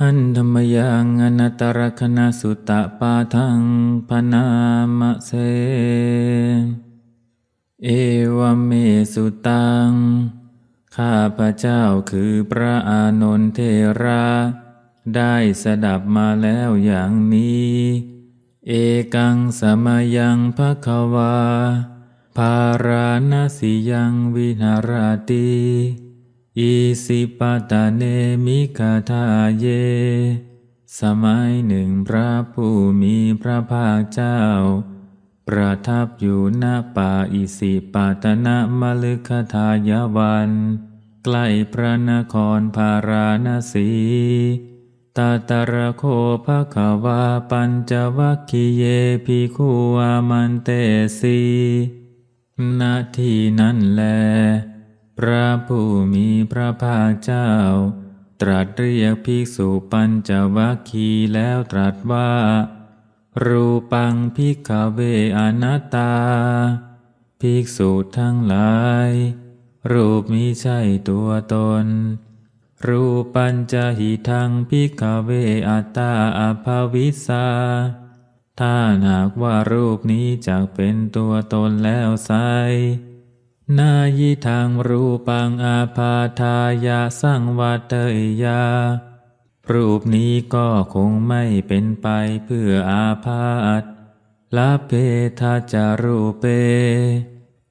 หันธรรมยังอนัตตรคณสุตตะปาทังพนามะเส เอวเมสุตัง ข้าพระเจ้าคือพระอานนทเทระ ได้สดับมาแล้วอย่างนี้ เอกังสมยังภควา ภาราณสิยังวิหารติ อิสิปตะเนมิกาทาเย สมัยหนึ่งพระผู้มีพระภาคเจ้า ประทับอยู่ณป่าอิสิปาตนะมลึกทายวัน ใกล้พระนครพาราณสีตาตระโคภะคะวาปัญจวัคคีเยภิกขุอามันเตสีณที่นั้นแล พระผู้มีพระภาคเจ้า ตรัสเรียกภิกษุปัญจวัคคีแล้วตรัสว่า รูปังพิกขเวอนัตตา ภิกษุทั้งหลาย รูปมิใช่ตัวตน รูปัญจหิทังพิกขเวอัตตาอภาวิสาถ้าหากว่ารูปนี้จะเป็นตัวตนแล้วไซ นายิทางรูปังอาพาทายาสังวัตเตยยา รูปนี้ก็คงไม่เป็นไปเพื่ออาพาธลาเพทาจารูเป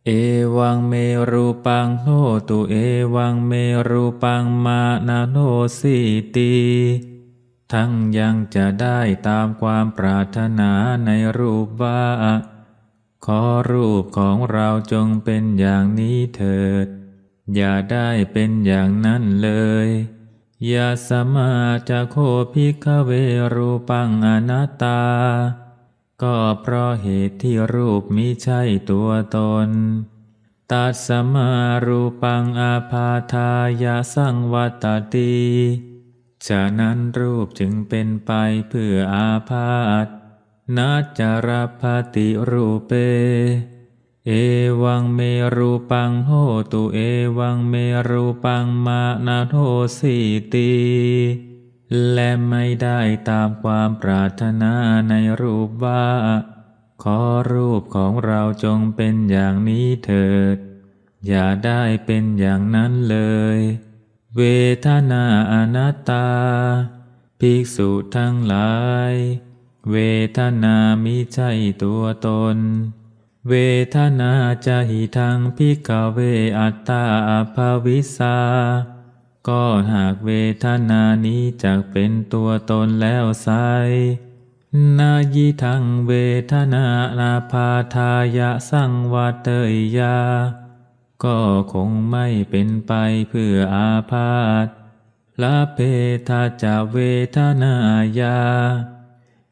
เอวังเมรูปังโหตุเอวังเมรูปังมานาโนสีตีทั้งยังจะได้ตามความปรารถนาในรูปว่า ขอรูปของเราจงเป็นอย่างนี้เถิด อย่าได้เป็นอย่างนั้นเลยยาสมาจะโคภิกเวรูปังอนัตตา ก็เพราะเหตุที่รูปมิใช่ตัวตน ตัสมารูปังอาพาทายาสังวัตติฉะนั้นรูปจึงเป็นไปเพื่ออาพาธ นัจจารพติรูเป เอวังเมรูปังโหตุเอวังเมรูปังมานาโทสีตีและไม่ได้ตามความปรารถนาในรูปว่า ขอรูปของเราจงเป็นอย่างนี้เถิด อย่าได้เป็นอย่างนั้นเลย เวทนาอนัตตา ภิกษุทั้งหลาย เวทนามิใช่ตัวตน เวทนาจะหิทังพิกเวอัตตาอภาวิสา ก็หากเวทนานี้จะเป็นตัวตนแล้วไซนายิทังเวทนานาพาทายะสังวัตเตยยา ก็คงไม่เป็นไปเพื่ออาพาธละเพทาจะเวทนายา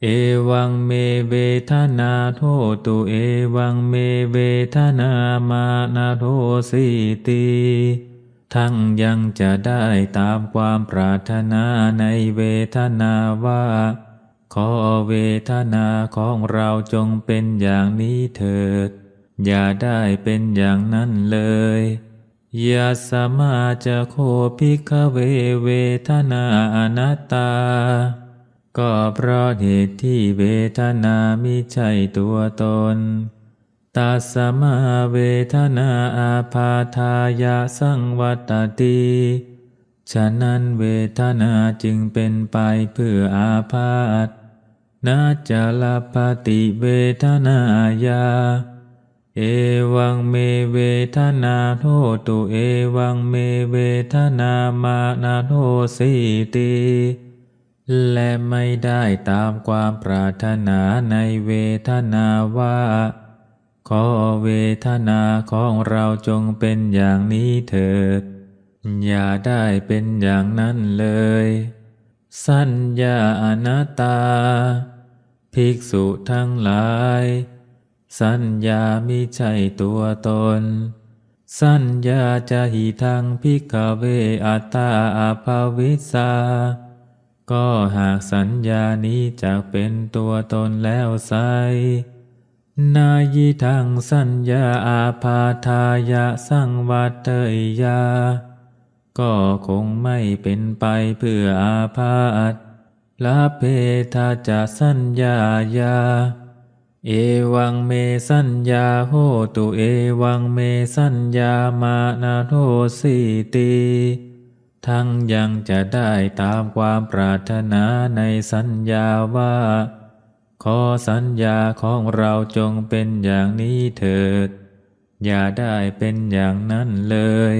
เอวังเมเวทนาโทตุเอวังเมเวทนามานาโทสีตีทั้งยังจะได้ตามความปรารถนาในเวทนาว่า ขอเวทนาของเราจงเป็นอย่างนี้เถิด อย่าได้เป็นอย่างนั้นเลยยาสมาจะโคภิกขเวเวทนาอนัตตา ก็เพราะเหตุที่เวทนามิใช่ตัวตนตัสมาเวทนาอาพาทายาสังวัตติ ฉะนั้นเวทนาจึงเป็นไปเพื่ออาพาธนาจลปฏิเวทนายาเอวังเมเวทนาโทตุเอวังเมเวทนามานาโทสีตี และไม่ได้ตามความปรารถนาในเวทนาว่า ขอเวทนาของเราจงเป็นอย่างนี้เถิด อย่าได้เป็นอย่างนั้นเลย สัญญาอนัตตา ภิกษุทั้งหลาย สัญญามิใช่ตัวตน สัญญาจะหิทังพิกเวอัตตาอาภาวิสา ก็หากสัญญานี้จะเป็นตัวตนแล้วไซนายิทังสัญญาอาพาทายะสังวัตเตยยา ก็คงไม่เป็นไปเพื่ออาพาธลาเพทาจะสัญญายา เอวังเมสัญญาโหตุเอวังเมสัญญามานาโทสีตี ทั้งยังจะได้ตามความปรารถนาในสัญญาว่า ขอสัญญาของเราจงเป็นอย่างนี้เถิด อย่าได้เป็นอย่างนั้นเลย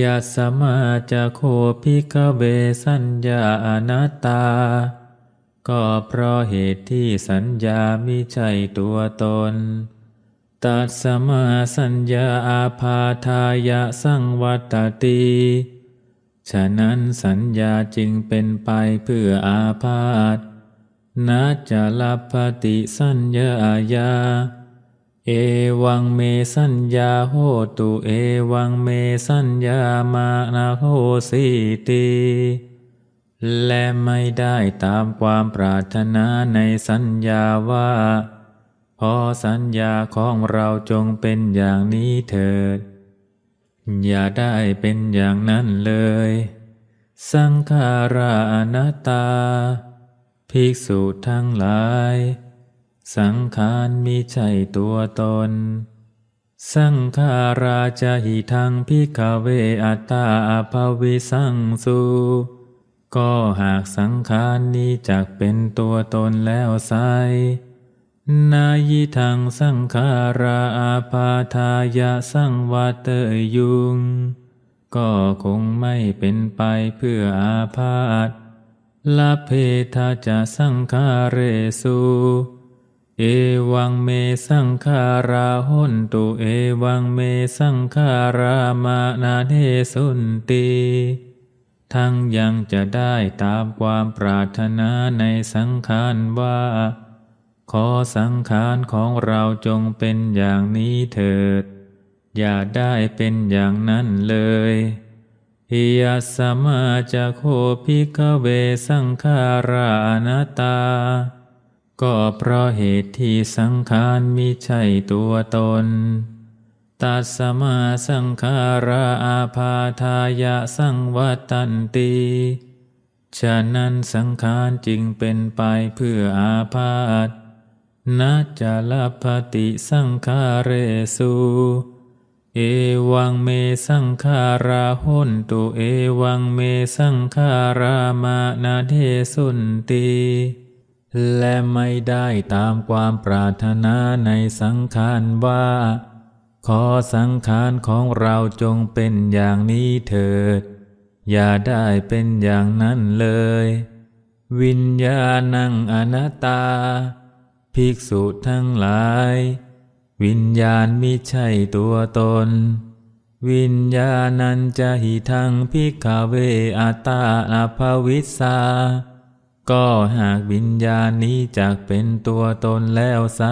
ยาสมาจะโคพิกเวสัญญาอนัตตา ก็เพราะเหตุที่สัญญามิใช่ตัวตน ตัดสมาสัญญาอาพาทายะสังวัตติ ฉะนั้นสัญญาจึงเป็นไปเพื่ออาพาธนาจะลับปฏิสัญญายาเอวังเมสัญญาโหตุเอวังเมสัญญามานาโหสีตีและไม่ได้ตามความปรารถนาในสัญญาว่า พอสัญญาของเราจงเป็นอย่างนี้เถิด อย่าได้เป็นอย่างนั้นเลย สังขารานัตา ภิกษุทั้งหลาย สังขารมิใช่ตัวตน สังขาราจะหิทังพิกเวอัตตาอภวิสังสูก็หากสังขารนี้จักเป็นตัวตนแล้วไซ นายิทังสังขาราอาปาทายะสังวัตเตยุง ก็คงไม่เป็นไปเพื่ออาพาธลาเพทาจะสังขาเรสุเอวังเมสังขาราหนตุเอวังเมสังขารามานาเทสุนติทั้งยังจะได้ตามความปรารถนาในสังขารว่า ขอสังขารของเราจงเป็นอย่างนี้เถิด อย่าได้เป็นอย่างนั้นเลยหิยัสมาจะโคพิกเวสังขารานาตา ก็เพราะเหตุที่สังขารมิใช่ตัวตน ตัสมาสังขาราอาพาทายะสังวัตันติฉะนั้นสังขารจึงเป็นไปเพื่ออาพาธ นาจะลปฏิสังขาเรสุเอวังเมสังขาราหุนตุเอวังเมสังขารามานาเทสุนติและไม่ได้ตามความปรารถนาในสังขารว่า ขอสังขารของเราจงเป็นอย่างนี้เถิด อย่าได้เป็นอย่างนั้นเลย วิญญาณังอนัตตา ภิกษุทั้งหลาย วิญญาณมิใช่ตัวตน วิญญาณัญจะหิทังพิกาเวอัตาอาภวิสาก็หากวิญญาณนี้จักเป็นตัวตนแล้วไซ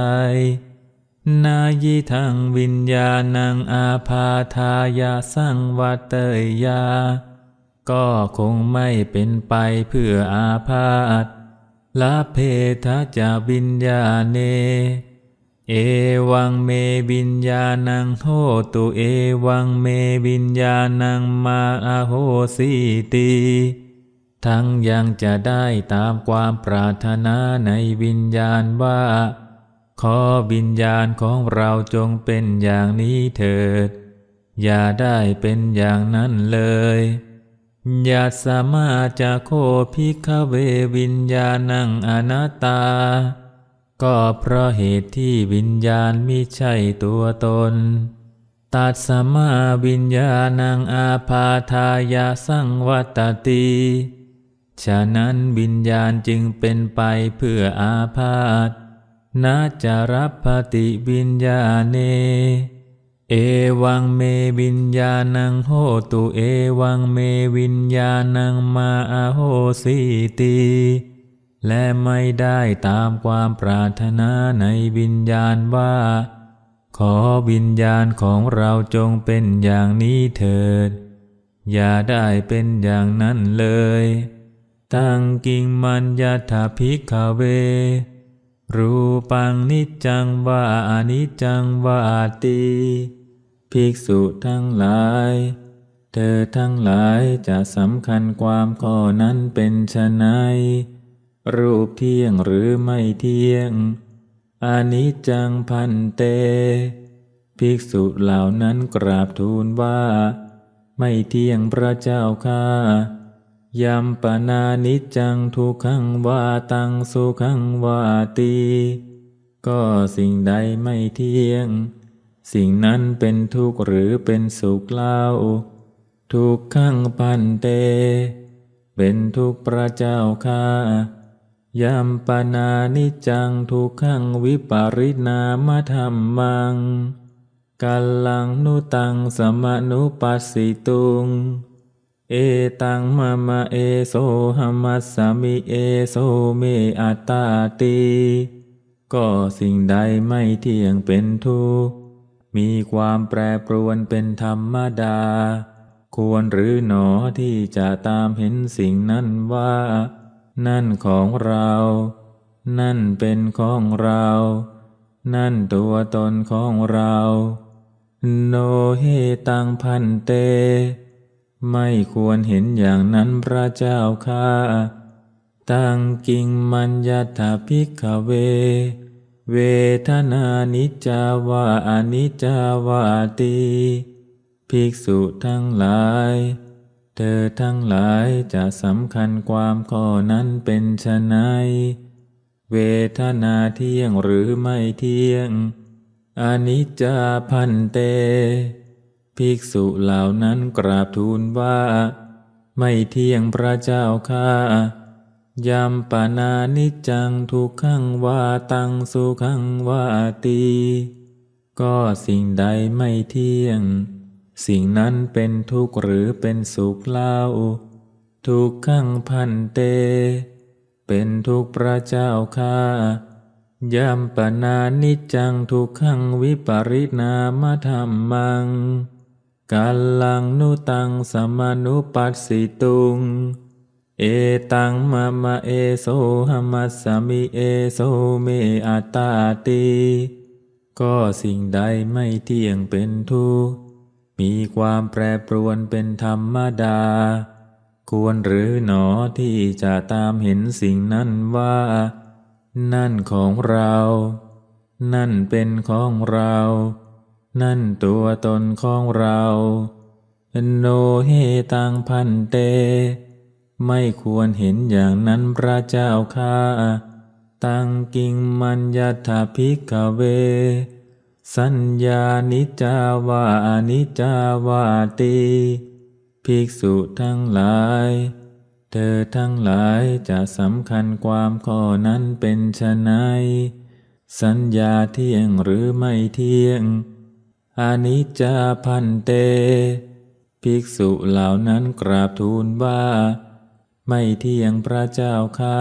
นายิทังวิญญาณังอาพาทายาสังวัตเตยาก็คงไม่เป็นไปเพื่ออาพาธ ลาเพทะจะวิญญาเน เอวังเมวิญญาณังโหตุเอวังเมวิญญาณังมาอาโหสีตีทั้งยังจะได้ตามความปรารถนาในวิญญาณว่า ขอวิญญาณของเราจงเป็นอย่างนี้เถิด อย่าได้เป็นอย่างนั้นเลย ยาสมาจะโคพิกเววิญญาณังอนัตตา ก็เพราะเหตุที่วิญญาณมิใช่ตัวตน ตัดสมาวิญญาณังอาพาทายาสังวัตติ ฉะนั้นวิญญาณจึงเป็นไปเพื่ออาพาธนาจะรับปฏิวิญญาเน เอวังเมวิญญาณังโหตุเอวังเมวิญญาณังมาอาโหสีตีและไม่ได้ตามความปรารถนาในวิญญาณว่า ขอวิญญาณของเราจงเป็นอย่างนี้เถิด อย่าได้เป็นอย่างนั้นเลย ตั้งกิงมัญญาถาภิกขเว รูปังนิจจังว่าอนิจจังว่าตี ภิกษุทั้งหลาย เธอทั้งหลายจะสำคัญความข้อนั้นเป็นไฉนรูปเที่ยงหรือไม่เที่ยงอานิจจังพันเต ภิกษุเหล่านั้นกราบทูลว่า ไม่เที่ยงพระเจ้าข้ายมปนานิจจังทุกขังวาตังสุขังวาตี ก็สิ่งใดไม่เที่ยง สิ่งนั้นเป็นทุกข์หรือเป็นสุขเล่า ทุกขังพันเต เป็นทุกข์พระเจ้าข้ายามปนานิจังทุกขังวิปาริณามธรรมังกัลลังนุตังสมนุปัสสิตุง เอตังมะมะเอโสหมัสสมิเอโสเมอัตตาติ ก็สิ่งใดไม่เที่ยงเป็นทุกข์ มีความแปรปรวนเป็นธรรมดา ควรหรือหนอที่จะตามเห็นสิ่งนั้นว่า นั่นของเรา นั่นเป็นของเรา นั่นตัวตนของเรา โนเฮตังพันเต ไม่ควรเห็นอย่างนั้นพระเจ้าข้าตังกิงมัญญาถาภิกเว เวทนานิจจาวาอนิจจาวาตีภิกษุทั้งหลาย เธอทั้งหลายจะสำคัญความข้อนั้นเป็นไฉนเวทนาเที่ยงหรือไม่เที่ยง อนิจจาพันเต ภิกษุเหล่านั้นกราบทูลว่า ไม่เที่ยงพระเจ้าข้า ยามปานานิจังทุกขังวาตังสุขังวาตีก็สิ่งใดไม่เที่ยง สิ่งนั้นเป็นทุกข์หรือเป็นสุขเล่า ทุกขังพันเต เป็นทุกข์พระเจ้าข้ายามปนานิจังทุกขังวิปาริณามธรรมังกาลังนุตังสมานุปัสสิตุง เอตังมะมะเอโสหมัสสมิเอโสเมอัตตาติก็สิ่งใดไม่เที่ยงเป็นทุกข์มีความแปรปรวนเป็นธรรมดา ควรหรือหนอที่จะตามเห็นสิ่งนั้นว่า นั่นของเรา นั่นเป็นของเรา นั่นตัวตนของเรา โนเฮตังพันเต ไม่ควรเห็นอย่างนั้นพระเจ้าข้าตังกิงมัญญาถาภิกเว สัญญานิจาวาอนิจาวาตีภิกษุทั้งหลาย เธอทั้งหลายจะสำคัญความข้อนั้นเป็นไฉนสัญญาเที่ยงหรือไม่เที่ยงอนิจจาพันเต ภิกษุเหล่านั้นกราบทูลว่า ไม่เที่ยงพระเจ้าข้า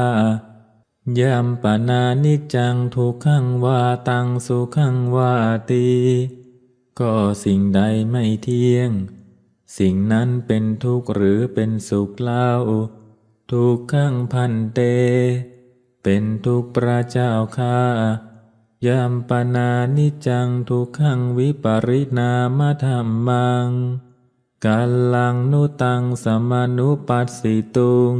ยามปนานิจังทุกขังวาตังสุขังวาตีก็สิ่งใดไม่เที่ยง สิ่งนั้นเป็นทุกข์หรือเป็นสุขเล่าทุกขังพันเต เป็นทุกข์พระเจ้าข้ายามปนานิจังทุกขังวิปาริณามธรรมัง กาลังนุตังสมานุปัสสิตุง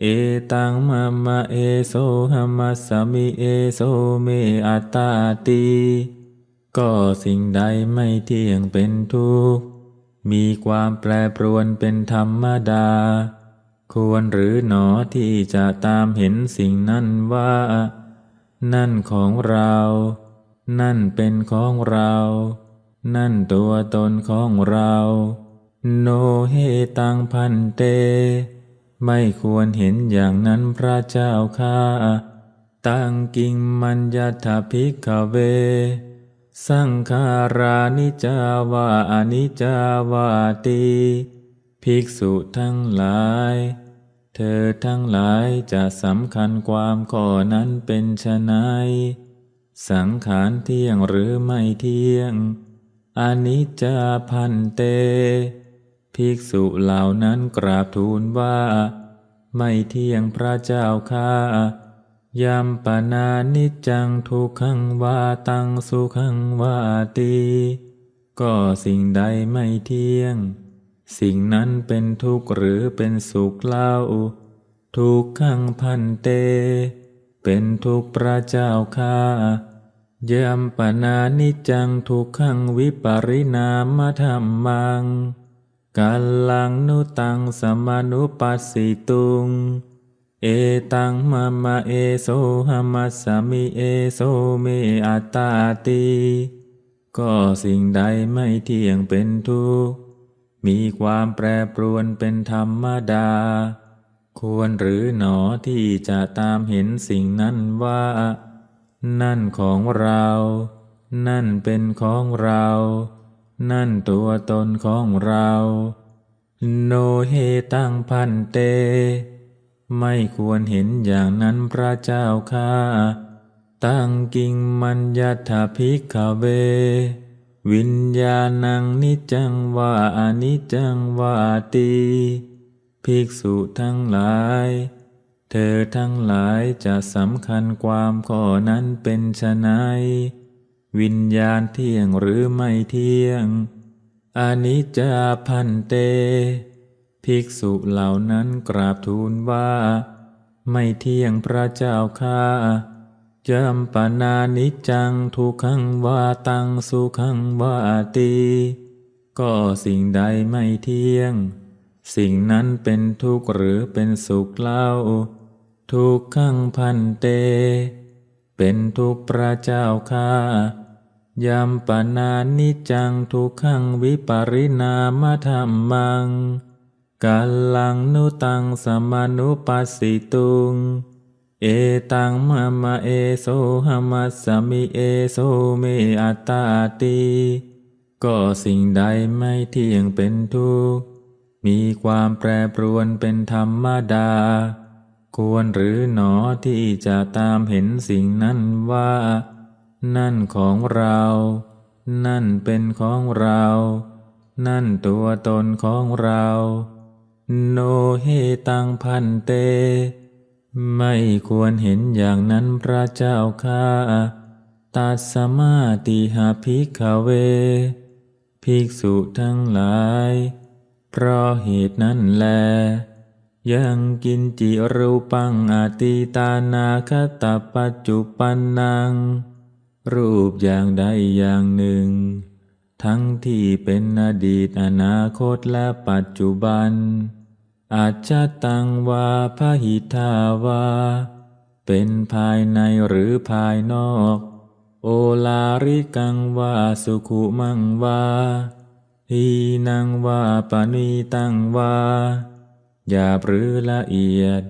เอตังมะมะเอโสหมัสสมิเอโสเมอัตตาติก็สิ่งใดไม่เที่ยงเป็นทุกข์ มีความแปรปรวนเป็นธรรมดา ควรหรือหนอที่จะตามเห็นสิ่งนั้นว่า นั่นของเรา นั่นเป็นของเรา นั่นตัวตนของเรา โนเฮตังพันเต ไม่ควรเห็นอย่างนั้นพระเจ้าข้าตังกิงมัญญาถภิกขเว สังขารานิจาวาอนิจาวาตีภิกษุทั้งหลาย เธอทั้งหลายจะสำคัญความข้อนั้นเป็นไฉนสังขารเที่ยงหรือไม่เที่ยง อนิจจาพันเต ภิกษุเหล่านั้นกราบทูลว่า ไม่เที่ยงพระเจ้าข้ายามปนานิจจังทุกขังวาตังสุขังวาตีก็สิ่งใดไม่เที่ยง สิ่งนั้นเป็นทุกข์หรือเป็นสุขเล่า ทุกขังพันเต เป็นทุกข์พระเจ้าข้ายมปนานิจจังทุกขังวิปริณามธรรมัง กาลังนุตังสมานุปัสสิตุง เอตังมะมะเอโสหมัสสมิเอโสเมอัตตาติก็สิ่งใดไม่เที่ยงเป็นทุกข์ มีความแปรปรวนเป็นธรรมดา ควรหรือหนอที่จะตามเห็นสิ่งนั้นว่า นั่นของเรา นั่นเป็นของเรา นั่นตัวตนของเรา โนเฮตังพันเต ไม่ควรเห็นอย่างนั้นพระเจ้าข้าตั้งกิงมัญญถาภิกขเว วิญญาณังนิจจังว่าอนิจจังว่าตีภิกษุทั้งหลาย เธอทั้งหลายจะสำคัญความข้อนั้นเป็นไฉน วิญญาณเที่ยงหรือไม่เที่ยง อนิจจาพันเต ภิกษุเหล่านั้นกราบทูลว่า ไม่เที่ยงพระเจ้าข้าจำปนานิจังทุกขังว่าตังสุขังว่าตี ก็สิ่งใดไม่เที่ยง สิ่งนั้นเป็นทุกข์หรือเป็นสุขเล่า ทุกขังพันเต เป็นทุกข์พระเจ้าข้า ยามปนานิจังทุกขังวิปริณามธรรมังกาลังนุตังสมานุปัสสิตุง เอตังมะมะเอโสหมัสสมิเอโสเมอัตตาติก็สิ่งใดไม่เที่ยงเป็นทุกข์ มีความแปรปรวนเป็นธรรมดา ควรหรือหนอที่จะตามเห็นสิ่งนั้นว่า นั่นของเรา นั่นเป็นของเรา นั่นตัวตนของเรา โนเฮตังพันเต ไม่ควรเห็นอย่างนั้นพระเจ้าข้าตัสสมาติหาภิกขเว ภิกษุทั้งหลาย เพราะเหตุนั้นแล ยังกินจิรูปังอติตานาคตปัจจุปันนัง รูปอย่างใดอย่างหนึ่ง ทั้งที่เป็นอดีตอนาคตและปัจจุบัน อาจจะตังวาพหิทาวา เป็นภายในหรือภายนอก โอลาริกังวาสุขุมังวาทีนังวาปณีตังวาหยาบหรือละเอียด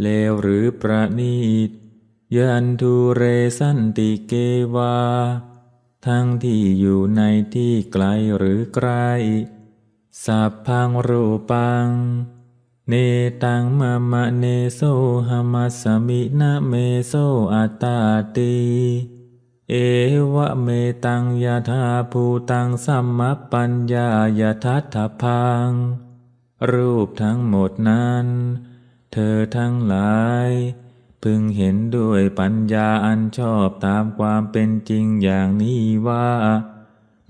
เลวหรือประณีต ยันทุเรสันติเกวา ทั้งที่อยู่ในที่ไกลหรือใกล สัพพังรูปัง เนตังมะมะเนโซหมัสมินะเมโซอัตตาติ เอวะเมตังยะธาภูตังสัมมปัญญายะทัตถพัง รูปทั้งหมดนั้น เธอทั้งหลาย พึงเห็นด้วยปัญญาอันชอบตามความเป็นจริงอย่างนี้ว่า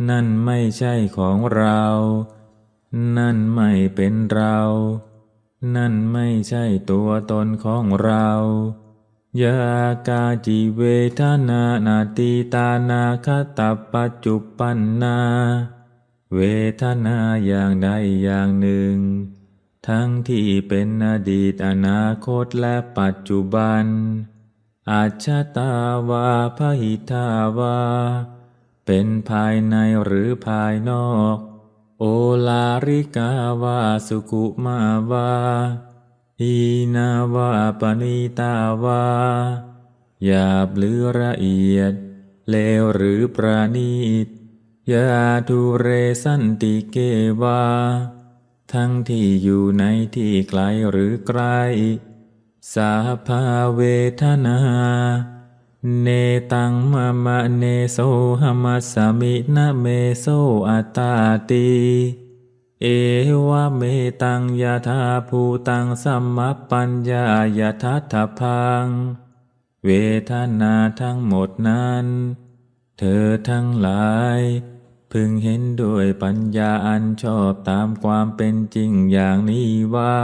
นั่นไม่ใช่ของเรา นั่นไม่เป็นเรา นั่นไม่ใช่ตัวตนของเรายากาจิเวทนานาติตานาคตปัจจุปันนา เวทนาอย่างใดอย่างหนึ่ง ทั้งที่เป็นอดีตอนาคตและปัจจุบัน อาชาตาวาพหิทาวา เป็นภายในหรือภายนอก โอลาริกาวาสุกุมาวา อีนาวาปณิตาวา หยาบหรือละเอียด เลวหรือประณีตยาทุเรสันติเกวา ทั้งที่อยู่ในที่ไกลหรือใกล สาภาเวทนา เนตังมะมะเนโสหมัสมินะเมโสอัตตาติเอวะเมตังยะธาภูตังสัมมปัญญายะทัตถพัง เวทนาทั้งหมดนั้น เธอทั้งหลาย พึงเห็นด้วยปัญญาอันชอบตามความเป็นจริงอย่างนี้ว่า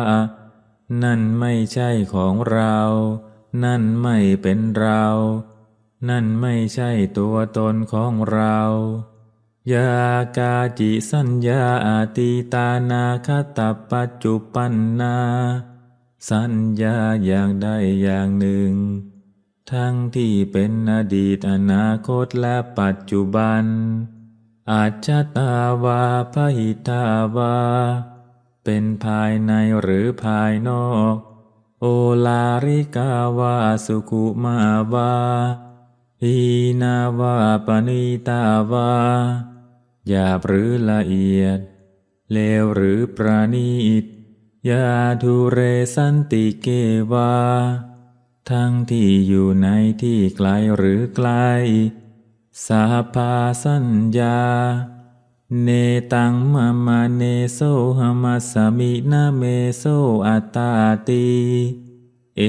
นั่นไม่ใช่ของเรา นั่นไม่เป็นเรา นั่นไม่ใช่ตัวตนของเรา ยากาจิสัญญาอาติตานาคตปัจจุปันนา สัญญาอย่างใดอย่างหนึ่ง ทั้งที่เป็นอดีตอนาคตและปัจจุบัน อาจจะตาวาพหิตาวา เป็นภายในหรือภายนอก โอลาริกาวาสุขุมาวาอีนาวาปณิตาวาหยาบหรือละเอียด เลวหรือประณีตยาทุเรสันติเกวา ทั้งที่อยู่ในที่ไกลหรือไกล สาพาสัญญา เนตังมามาเนโซหมัสมินาเมโซอัตตาติ เอ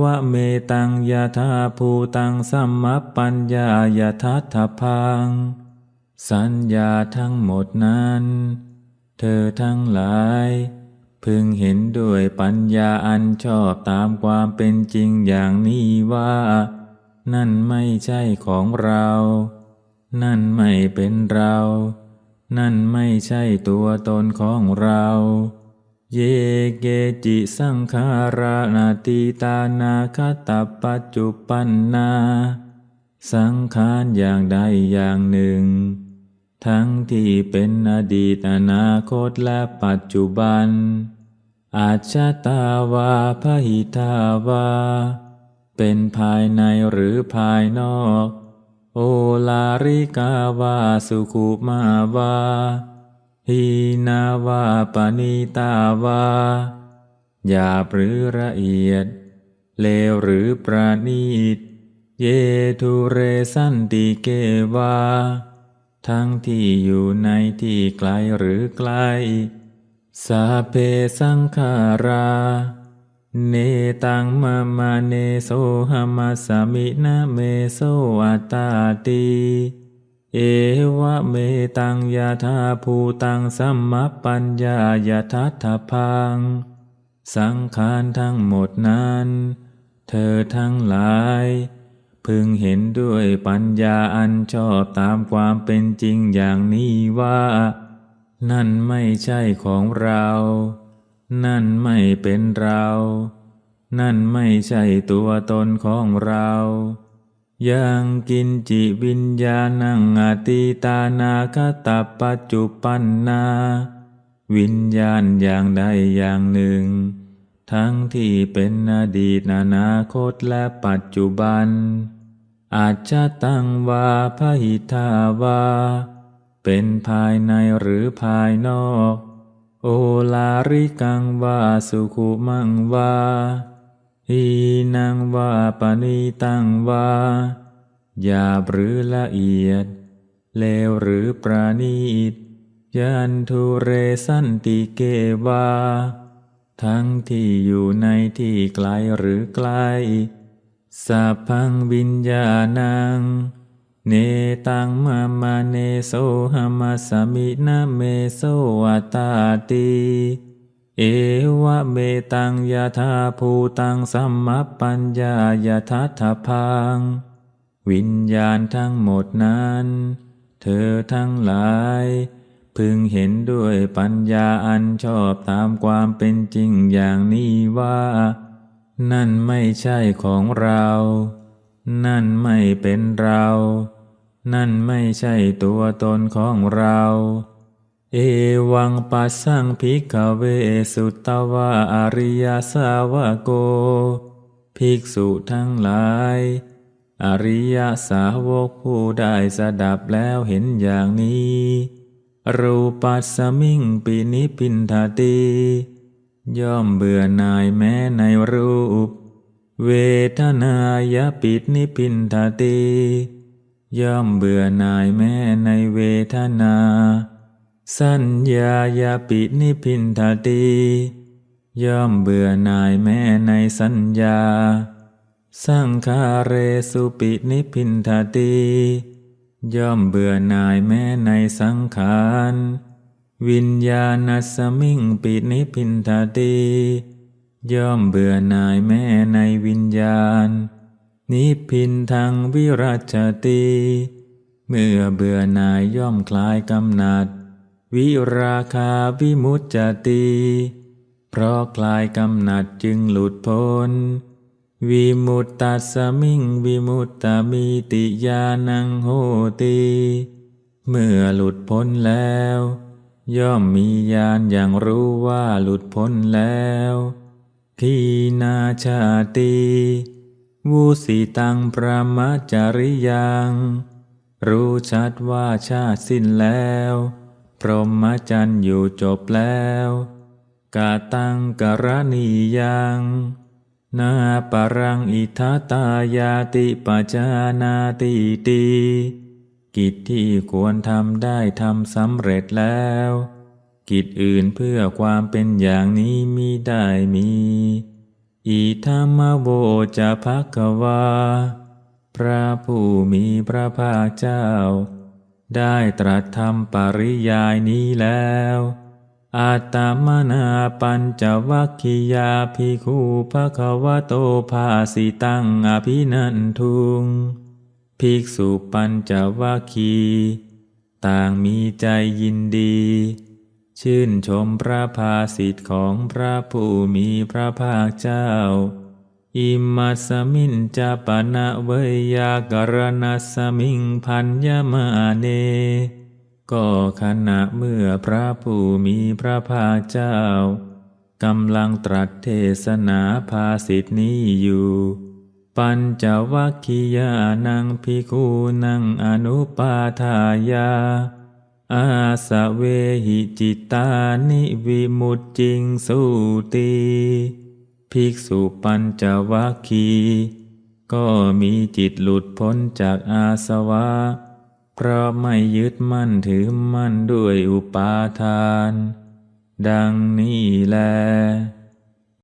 วะเมตังยะธาภูตังสัมมปัญญายะทัตถพัง สัญญาทั้งหมดนั้น เธอทั้งหลาย พึงเห็นด้วยปัญญาอันชอบตามความเป็นจริงอย่างนี้ว่า นั่นไม่ใช่ของเรา นั่นไม่เป็นเรา นั่นไม่ใช่ตัวตนของเรา เยเกจิสังขารานาติตานาคตปัจจุปันนา สังขารอย่างใดอย่างหนึ่ง ทั้งที่เป็นอดีตอนาคตและปัจจุบันอาจจะตาวาพหิตาวา เป็นภายในหรือภายนอก โอลาริกาวาสุขุมาวาหีนาวาปณิตาวาหยาบหรือละเอียด เลวหรือประณีต เยทุเรสันติเกวา ทั้งที่อยู่ในที่ไกลหรือไกล สาเพสังขารา เนตังมามาเนโสหมัสสมินาเมโสอัตตาติเอวะเมตังยาธาภูตังสัมมปัญญายาทัตถพัง สังขารทั้งหมดนั้น เธอทั้งหลาย พึงเห็นด้วยปัญญาอันชอบตามความเป็นจริงอย่างนี้ว่า นั่นไม่ใช่ของเรา นั่นไม่เป็นเรา นั่นไม่ใช่ตัวตนของเรายังกินจิวิญญาณังอติตานาคตาปัจจุปันนา วิญญาณอย่างใดอย่างหนึ่ง ทั้งที่เป็นอดีตอนาคตและปัจจุบัน อาจจะตั้งวาพหิทาวา เป็นภายในหรือภายนอก โอลาริกังวาสุขุมังวาอีนังวาปณิตังวาหยาบหรือละเอียด เลวหรือประณีตยันทุเรสันติเกวา ทั้งที่อยู่ในที่ไกลหรือไกล สัพพังวิญญาณัง เนตังมามาเนโสหมัสมินาเมโสอัตตาติเอวะเมตังยาธาภูตังสัมมปัญญายาทัตถพัง วิญญาณทั้งหมดนั้น เธอทั้งหลาย พึงเห็นด้วยปัญญาอันชอบตามความเป็นจริงอย่างนี้ว่า นั่นไม่ใช่ของเรา นั่นไม่เป็นเรา นั่นไม่ใช่ตัวตนของเรา เอวังปัสสังภิกขเวสุตตวาอริยสาวโก ภิกษุทั้งหลาย อริยสาวกผู้ได้สดับแล้วเห็นอย่างนี้ รูปัสสมิงปินิพินทาติย่อมเบื่อหน่ายแม้ในรูป เวทนายปิดนิพินทาติ ย่อมเบื่อหน่ายแม้ในเวทนา สัญญายาปินิพินทาติย่อมเบื่อหน่ายแม้ในสัญญา สังคาเรสุปินิพินทาติย่อมเบื่อหน่ายแม้ในสังขาร วิญญาณสมิงปินิพินทาตีย่อมเบื่อหน่ายแม้ในวิญญาณ นิพินทางวิรัชติ เมื่อเบื่อหน่ายย่อมคลายกำหนัด วิราคาวิมุตจติ เพราะคลายกำหนัดจึงหลุดพ้น วิมุตตัสมิงวิมุตตมิติญาณังโหติ เมื่อหลุดพ้นแล้ว ย่อมมีญาณอย่างรู้ว่าหลุดพ้นแล้ว ทีนาชาติ วุสิตังประมาจาริยังรู้ชัดว่าชาติสิ้นแล้ว พรหมจรรย์อยู่จบแล้วกาตังกรณียังนาปรังอิทัตายาติปจานาติตีกิจที่ควรทำได้ทำสำเร็จแล้ว กิจอื่นเพื่อความเป็นอย่างนี้มิได้มี อิธรรมโวจะพักวา พระผู้มีพระภาคเจ้า ได้ตรัสทำปริยายนี้แล้วอาตามนาปัญจวัคคิยาภิกขุภควโตภาสิตังอภินันทุง ภิกษุปัญจวัคคี ต่างมีใจยินดี ชื่นชมพระภาสิทธิ์ของพระผู้มีพระภาคเจ้า อิมัสมินจะปนะเวยากรณสสมิงพันยมาเน ก็ขณะเมื่อพระผู้มีพระภาคเจ้ากำลังตรัสเทศนาภาสิทธินี้อยู่ ปัญจวัคคียานังพิคูนังอนุปาทายา อาสะเวหิจิตานิวิมุตจิงสุตีภิกษุปัญจวัคคีก็มีจิตหลุดพ้นจากอาสวะ เพราะไม่ยึดมั่นถือมั่นด้วยอุปาทาน ดังนี้แล